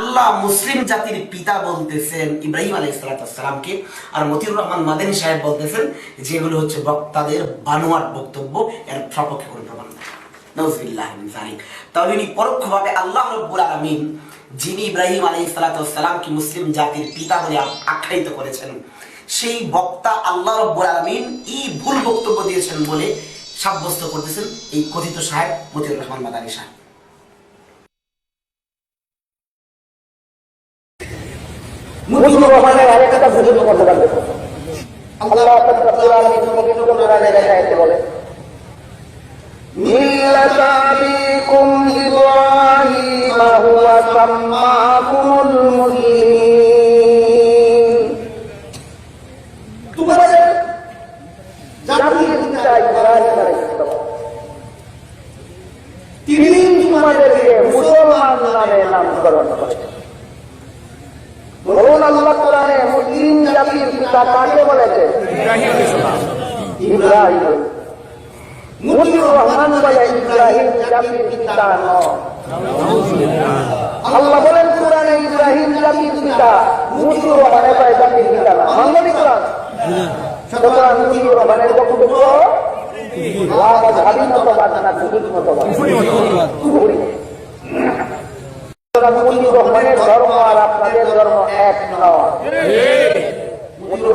আল্লাহ মুসলিম জাতির পিতা বলতেছেন ইব্রাহিম আলাই সালাতামকে আর মতিউর রহমান মাদানী সাহেব বলতেছেন যেগুলো হচ্ছে বক্তাদের বানোয়ার বক্তব্য, এর সপক্ষে কোনো প্রমাণ তাহলে ইনি পরোক্ষভাবে আল্লাহ রব্বুল আলমিন, যিনি ইব্রাহিম আলাই সালাতামকে মুসলিম জাতির পিতা বলে আখ্যায়িত করেছেন, সেই বক্তা আল্লাহ রব্বুল আলমিন এই ভুল বক্তব্য দিয়েছেন বলে সাব্যস্ত করতেছেন এই কথিত সাহেব মতিউর রহমান মাদানী সাহেব। মুজিবুর রহমানের আরেকটা ভিডিও করতে পারবে আল্লাহ রাব্বুল আলামিন পবিত্র কোরআনে লেখাতে বলে মিল্লাত আবিকুম ইব্রাহিম, হুয়া সাম্মাকুমুল মুসলিমিন। তোমাদের জাতির পিতা তিনি তোমাদেরকে মুসলমান নামে নামকরণ করেছেন বলুন আল্লাহ কোরআনে মুসলিম পিতা কাকে বলেছে? ইব্রাহিম। মুজিবুর রহমান বলে ইব্রাহিম জাতির পিতা আল্লাহ বলেন, কোরআনে ইব্রাহিম জাতির পিতা, মুজিবুর রহমানের কয় জাতির পিতা না। মানবী কোরআন সুতরাং মুজিবুর রহমানের বক্তব্য ধর্ম আর আপনাদের ধর্ম এক নয়।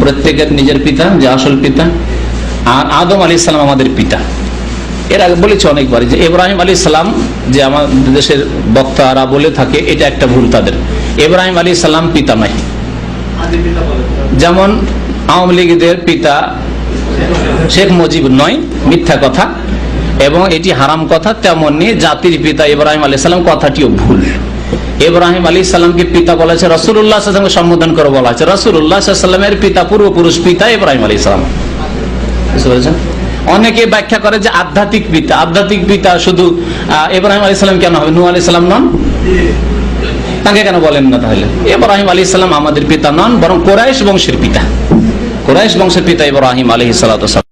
প্রত্যেকের নিজের পিতা, যে আসল পিতা। আদম আমাদের পিতা। এর যে যে আমাদের দেশের বক্তারা বলে থাকে, এটা একটা ভুল তাদের। ইব্রাহিম আলী পিতা বলে যেমন আওয়ামী লীগের পিতা শেখ মুজিব নয়, মিথ্যা কথা। এবং এটি হারাম কথা তেমনি জাতির পিতা ইব্রাহিম আলী সালাম কথাটিও ভুল। ইব্রাহিম আলী সাল্লামকে পিতা বলা হয়েছে রসুল্লাহ সম্বোধন করে বলা হয়েছে রসুল্লাহ সাল্লামের পিতা পূর্বপুরুষ পিতা ইব্রাহিম আলী সালাম। অনেকে ব্যাখ্যা করে যে আধ্যাত্মিক পিতা আধ্যাত্মিক পিতা শুধু ইব্রাহিম আলী সালাম কেন হবে? নু আলী সালাম নন? তাকে কেন বলেন না তাহলে? ইব্রাহিম আলী সালাম আমাদের পিতা নন, বরং কোরাইশ বংশের পিতা। কোরাইশ বংশের পিতা ইব্রাহিম আলী সালাম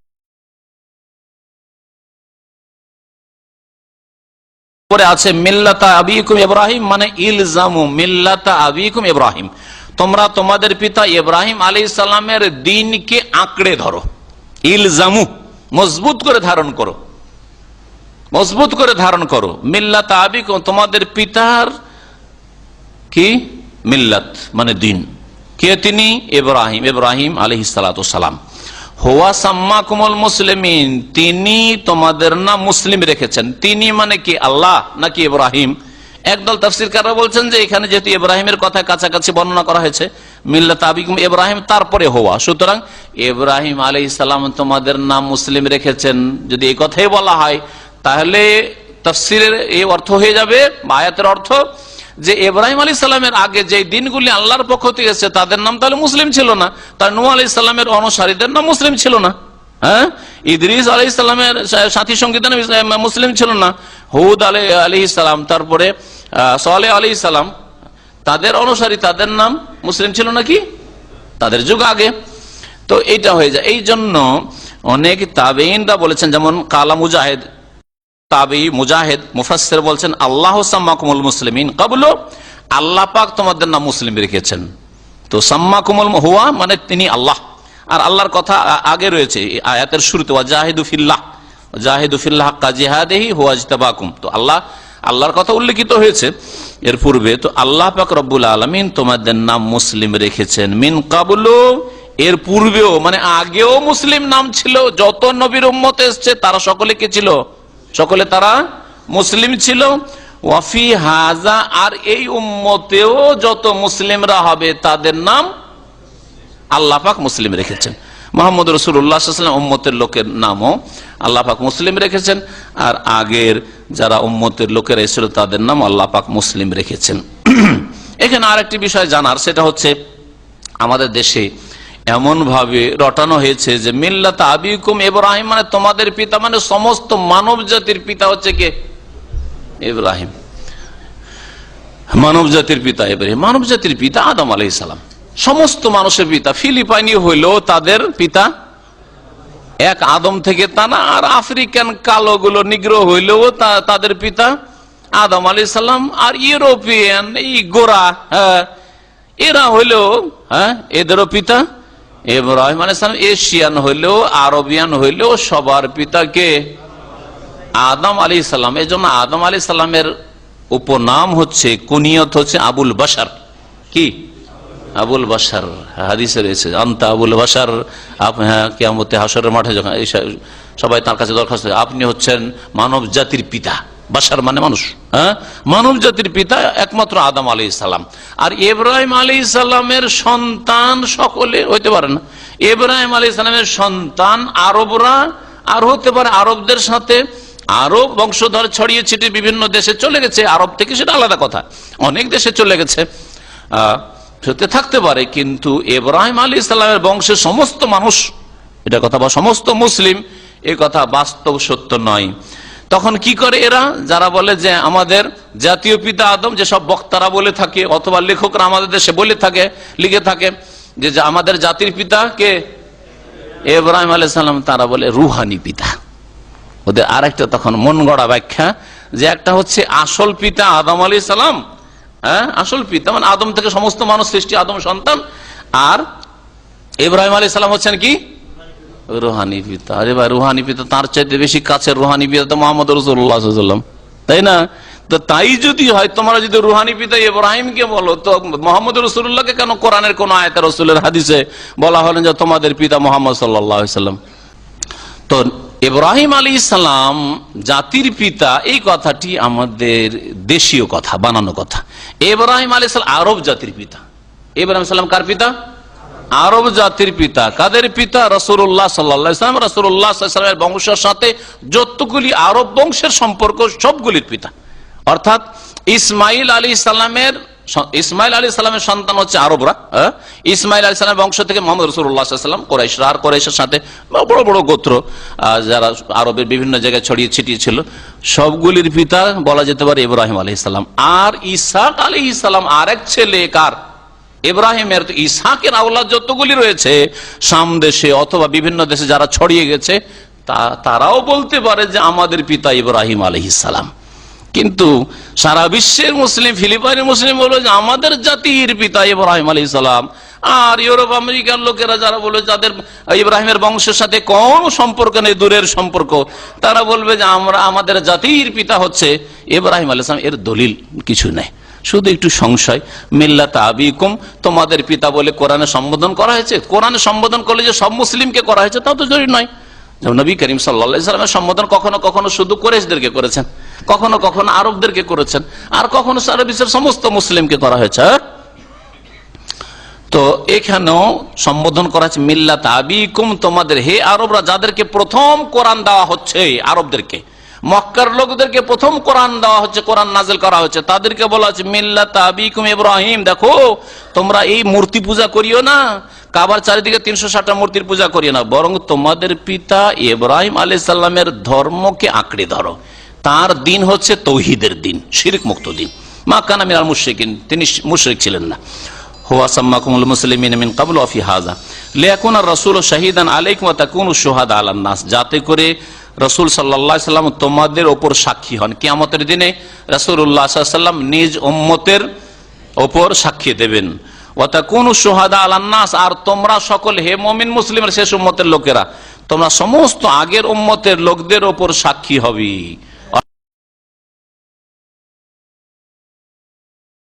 পরে আছে মিল্লাতা আবিকুম ইব্রাহিম মানে ইলজামু, মিল্লাতা আবিকুম ইব্রাহিম। তোমরা তোমাদের পিতা ইব্রাহিম আলী সালামের দিনকে আঁকড়ে ধরো। ইলজামু, মজবুত করে ধারণ করো। মজবুত করে ধারণ করো। মিল্লাতা আবিকুম, তোমাদের পিতার কি? মিল্লাত মানে দিন। কে তিনি? ইব্রাহিম ইব্রাহিম আলহ সালাম। হোয়া সাম্মা কুমল মুসলিমিন, তিনি তোমাদের না মুসলিম রেখেছেন। তিনি মানে কি আল্লাহ নাকি ইব্রাহিম? একদল তফসির কারা বলছেন যে এখানে যেহেতু ইব্রাহিমের কথা কাছাকাছি বর্ণনা করা হয়েছে, মিল্লাত আবিকুম ইব্রাহিম, তারপরে হওয়া সুতরাং ইব্রাহিম আলী ইসলাম তোমাদের নাম মুসলিম রেখেছেন। যদি এই কথাই বলা হয়, তাহলে তফসিরের এই অর্থ হয়ে যাবে আয়াতের অর্থ যে ইব্রাহিম আলী সাল্লামের আগে যে দিনগুলি আল্লাহর পক্ষ থেকে এসেছে, তাদের নাম তাহলে মুসলিম ছিল না। তার নু আলি সাল্লামের অনুসারীদের নাম মুসলিম ছিল না। হ্যাঁ? ইদ্রিস আলি ইসলামের সাথী সংগীত মুসলিম ছিল না। হুদ আলী আলী ইসলাম তারপরে সোয়ালে আলী ইসলাম তাদের অনুসারী তাদের নাম মুসলিম ছিল নাকি? তাদের যুগ আগে। তো এইটা হয়ে যায়। এই জন্য অনেক তাবেইনরা বলেছেন, যেমন কালা মুজাহিদ তাবি, মুজাহিদ, মুফাসসির বলছেন, আল্লাহ সাম্মাকুমুল মুসলিমিন। কাবলো, আল্লাহ পাক তোমাদের নাম মুসলিম রেখেছেন। তো সাম্মাকুমুল হুয়া মানে তিনি আল্লাহ। আর আল্লাহর কথা আগে রয়েছে আয়াতের শুরুতে ওয়াজাহিদু ফিল্লাহ। জাহিদু ফিল্লাহ কাজিহাদেহি হুয়াজতাবাকুম তো আল্লাহ, আল্লাহর কথা উল্লেখিত হয়েছে এর পূর্বে। তো আল্লাহ পাক রব্বুল আলমিন তোমাদের নাম মুসলিম রেখেছেন। মিন কাবুলো, এর পূর্বেও মানে আগেও মুসলিম নাম ছিল, যত নবীর উম্মত এসছে, তারা সকলে কে ছিল? সকলে তারা মুসলিম ছিল। ওয়াফি হাজা, আর এই উম্মতেও যত মুসলিমরা হবে, তাদের নাম আল্লাহ পাক মুসলিম রেখেছেন। মোহাম্মদ রসুল্লাহাম উম্মতের লোকের নামও আল্লাহ পাক মুসলিম রেখেছেন, আর আগের যারা উম্মতের লোকেরা এসেছিল, তাদের নাম আল্লাহ পাক মুসলিম রেখেছেন। এখানে আরেকটি বিষয় জানার, সেটা হচ্ছে আমাদের দেশে এমন ভাবে রটানো হয়েছে যে মিল্লাত আবিকুম ইব্রাহিম মানে তোমাদের পিতা মানে সমস্ত মানব জাতির পিতা হচ্ছে কে? ইব্রাহিম। মানব জাতির পিতা ইব্রাহিম। মানব জাতির পিতা আদম আলাই সালাম। সমস্ত মানুষের পিতা। ফিলিপাইনি হইলেও তাদের পিতা এক, আদম থেকে তা না আর আফ্রিকান কালো গুলো নিগ্রহ হইলেও তাদের পিতা আদম আলি সাল্লাম আর ইউরোপিয়ান, এই গোরা হ্যাঁ এরা হইলেও হ্যাঁ এদেরও পিতা। ইব্রাহিম আলী সালাম এশিয়ান হইলেও, আরবিয়ান হইলেও সবার পিতা কে আদম আলী সাল্লাম এই জন্য আদম আলী সাল্লামের উপনাম হচ্ছে, কুনিয়ত হচ্ছে আবুল বাসার কি? আবুল বাসার হাদিসে রয়েছে, আন্তা আবুল বাসার আপ- হ্যাঁ কেয়ামতে হাসরের মাঠে যখন সবাই তার কাছে দরখাস্ত, আপনি হচ্ছেন মানব জাতির পিতা। বাসার মানে মানুষ হ্যাঁ? মানব জাতির পিতা একমাত্র আদম আলী সালাম। আর এব্রাহিম আলী সাল্লামের সন্তান সকলে হইতে পারে না। এব্রাহিম আলী সালামের সন্তান আরবরা আর হতে পারে আরবদের সাথে। আরব বংশধর ছড়িয়ে ছিটিয়ে বিভিন্ন দেশে চলে গেছে। আরব থেকে সেটা আলাদা কথা। অনেক দেশে চলে গেছে। আহ, থাকতে পারে কিন্তু এব্রাহিম আলী ইসলামের বংশের সমস্ত মানুষ এটা কথা বা সমস্ত মুসলিম এ কথা বাস্তব সত্য নয়। তখন কি করে এরা? যারা বলে যে আমাদের জাতীয় পিতা আদম যেসব বক্তারা বলে থাকে, অথবা লেখকরা আমাদের দেশে বলে থাকে, লিখে থাকে, যে আমাদের জাতির পিতা কে? এব্রাহিম আলাইহিস সালাম, তারা বলে রুহানি পিতা। ওদের আরেকটা তখন মন গড়া ব্যাখ্যা, যে একটা হচ্ছে আসল পিতা আদম আলী সালাম। হ্যাঁ আসল পিতা মানে আদম থেকে সমস্ত মানুষ সৃষ্টি, আদম সন্তান। আর ইব্রাহিম আলী সালাম হচ্ছেন কি? রুহানি পিতা। আরে ভাই, রুহানি পিতা তার চাইতে বেশি কাছের রুহানি পিতা তো মোহাম্মদ রসুল্লাহাম তাই না? তো তাই যদি হয়, তোমরা যদি রুহানি পিতা ইব্রাহিমকে বলো, তো মোহাম্মদ রসুল্লাহকে কেন কোরআনের কোন আয়তা রসুলের হাদিসে বলা হলেন যে তোমাদের পিতা মোহাম্মদ সাল্লাম তো ইব্রাহিম আলী ইসলাম জাতির পিতা, এই কথাটি আমাদের দেশীয় কথা, বানানো কথা। ইব্রাহিম আলী আরব জাতির পিতা। ইব্রাহিম সাল্লাম কার পিতা? আরব জাতির পিতা। কাদের পিতা? রসুল্লাহ সাল্লাম। রসুল্লাহ সাল্লামের বংশের সাথে যতগুলি আরব বংশের সম্পর্ক, সবগুলির পিতা। অর্থাৎ ইসমাইল আলী ইসলামের ইসমাইল আলী সাল্লামের সন্তান হচ্ছে আরবরা হ্যাঁ? ইসমাইল আলী সাল্লামের বংশ থেকে মোহাম্মদ রসুল্লাহাম কোরাইশরা আর কোরাইশের সাথে বড় বড় গোত্র যারা আরবের বিভিন্ন জায়গায় ছড়িয়ে ছিটিয়ে ছিল। সবগুলির পিতা বলা যেতে পারে ইব্রাহিম আলী ইসলাম আর ইসাক আলী ইসলাম আরেক ছেলে কার? ইব্রাহিমের তো ইসাকের আওলাদ যতগুলি রয়েছে, সাম দেশে অথবা বিভিন্ন দেশে যারা ছড়িয়ে গেছে, তা- তারাও বলতে পারে যে আমাদের পিতা ইব্রাহিম আলহিসাল্লাম কিন্তু সারা বিশ্বের মুসলিম, ফিলিপাইনের মুসলিম বলল যে আমাদের জাতির পিতা ইব্রাহিম আলী সালাম। আর ইউরোপ, আমেরিকার লোকেরা যারা বলবে যাদের ইব্রাহিমের বংশের সাথে কোন সম্পর্ক নেই, দূরের সম্পর্ক, তারা বলবে যে আমরা, আমাদের জাতির পিতা হচ্ছে ইব্রাহিম আলী সালাম, এর দলিল কিছু নেই। শুধু একটু সংশয়, মিল্লাত আবিকুম, তোমাদের পিতা বলে কোরআনে সম্বোধন করা হয়েছে? কোরআনে সম্বোধন করলে যে সব মুসলিমকে করা হয়েছে তা তো জরুরি নয়। যেমন নবী করিম সাল্লামের সম্বোধন কখনো কখনো শুধু কোরেশদেরকে করেছেন, কখনো কখনো আরবদেরকে করেছেন, আর কখনো সারা বিশ্বের সমস্ত মুসলিমকে করা হয়েছে। হ্যাঁ? তো এখানেও সম্বোধন করা হচ্ছে মিল্লাত আবিকুম, তোমাদের হে আরবরা, যাদেরকে প্রথম কোরআন দেওয়া হচ্ছে, আরবদেরকে। মক্কার লোকদেরকে প্রথম কোরআন দেওয়া হচ্ছে, কোরআন নাজেল করা হচ্ছে। তাদেরকে বলা হচ্ছে মিল্লা তাবিকুম ইব্রাহিম। দেখো, তোমরা এই মূর্তি পূজা করিও না, কাবার চারিদিকে তিনশো ষাটটা মূর্তির পূজা করিও না, বরং তোমাদের পিতা ইব্রাহিম আলী সাল্লামের ধর্মকে আঁকড়ে ধরো। তার দিন হচ্ছে তৌহিদের দিন, শিরিক মুক্ত দিন। মা কানা মিনাল মুশরিকিন, তিনি মুশরিক ছিলেন না। যাতে করে রাসূল সাল্লাল্লাহু সাল্লাম তোমাদের ওপর সাক্ষী হন। কিয়ামতের দিনে সাল্লাল্লাহু সাল্লাম নিজ উম্মতের ওপর সাক্ষী দেবেন। ওয়া তাকুনু শুহাদা আলান আর তোমরা সকল হে মমিন মুসলিমের শেষ উম্মতের লোকেরা, তোমরা সমস্ত আগের উম্মতের লোকদের ওপর সাক্ষী হবে।